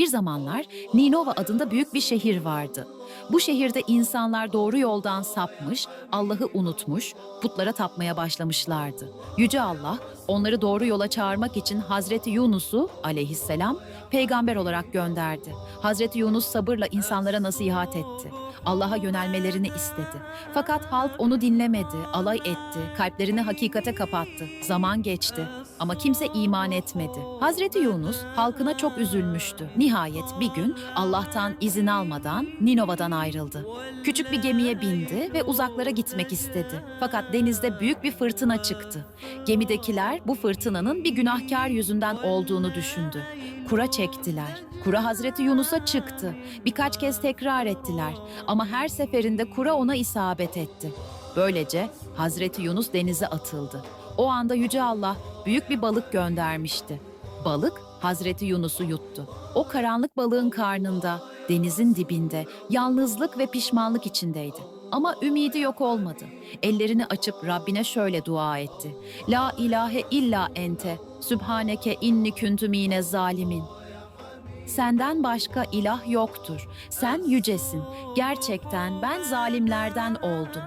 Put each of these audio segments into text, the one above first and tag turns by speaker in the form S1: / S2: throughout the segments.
S1: Bir zamanlar Ninova adında büyük bir şehir vardı. Bu şehirde insanlar doğru yoldan sapmış, Allah'ı unutmuş, putlara tapmaya başlamışlardı. Yüce Allah onları doğru yola çağırmak için Hazreti Yunus'u aleyhisselam peygamber olarak gönderdi. Hazreti Yunus sabırla insanlara nasihat etti. Allah'a yönelmelerini istedi. Fakat halk onu dinlemedi, alay etti, kalplerini hakikate kapattı. Zaman geçti ama kimse iman etmedi. Hazreti Yunus halkına çok üzülmüştü. Nihayet bir gün Allah'tan izin almadan Ninova'dan ayrıldı. Küçük bir gemiye bindi ve uzaklara gitmek istedi. Fakat denizde büyük bir fırtına çıktı. Gemidekiler bu fırtınanın bir günahkar yüzünden olduğunu düşündü. Kura çektiler. Kura Hazreti Yunus'a çıktı. Birkaç kez tekrar ettiler ama her seferinde kura ona isabet etti. Böylece Hazreti Yunus denize atıldı. O anda Yüce Allah büyük bir balık göndermişti. Balık Hazreti Yunus'u yuttu. O karanlık balığın karnında, denizin dibinde, yalnızlık ve pişmanlık içindeydi. Ama ümidi yok olmadı. Ellerini açıp Rabbine şöyle dua etti. La ilahe illa ente, sübhaneke inni küntü mine zalimin. Senden başka ilah yoktur. Sen yücesin. Gerçekten ben zalimlerden oldum.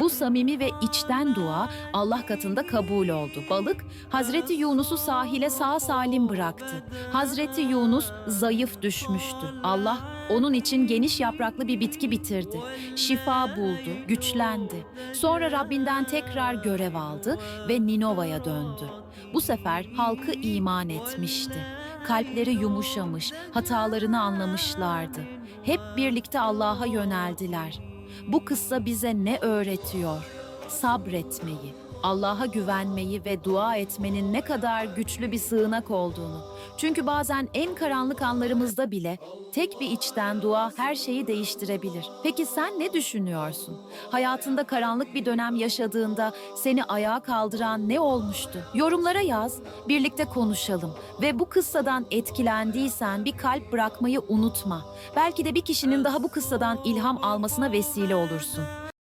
S1: Bu samimi ve içten dua Allah katında kabul oldu. Balık Hazreti Yunus'u sahile sağ salim bıraktı. Hazreti Yunus zayıf düşmüştü. Allah onun için geniş yapraklı bir bitki bitirdi. Şifa buldu, güçlendi. Sonra Rabbinden tekrar görev aldı ve Ninova'ya döndü. Bu sefer halkı iman etmişti. Kalpleri yumuşamış, hatalarını anlamışlardı. Hep birlikte Allah'a yöneldiler. Bu kıssa bize ne öğretiyor? Sabretmeyi, Allah'a güvenmeyi ve dua etmenin ne kadar güçlü bir sığınak olduğunu. Çünkü bazen en karanlık anlarımızda bile tek bir içten dua her şeyi değiştirebilir. Peki sen ne düşünüyorsun? Hayatında karanlık bir dönem yaşadığında seni ayağa kaldıran ne olmuştu? Yorumlara yaz, birlikte konuşalım ve bu kıssadan etkilendiysen bir kalp bırakmayı unutma. Belki de bir kişinin daha bu kıssadan ilham almasına vesile olursun.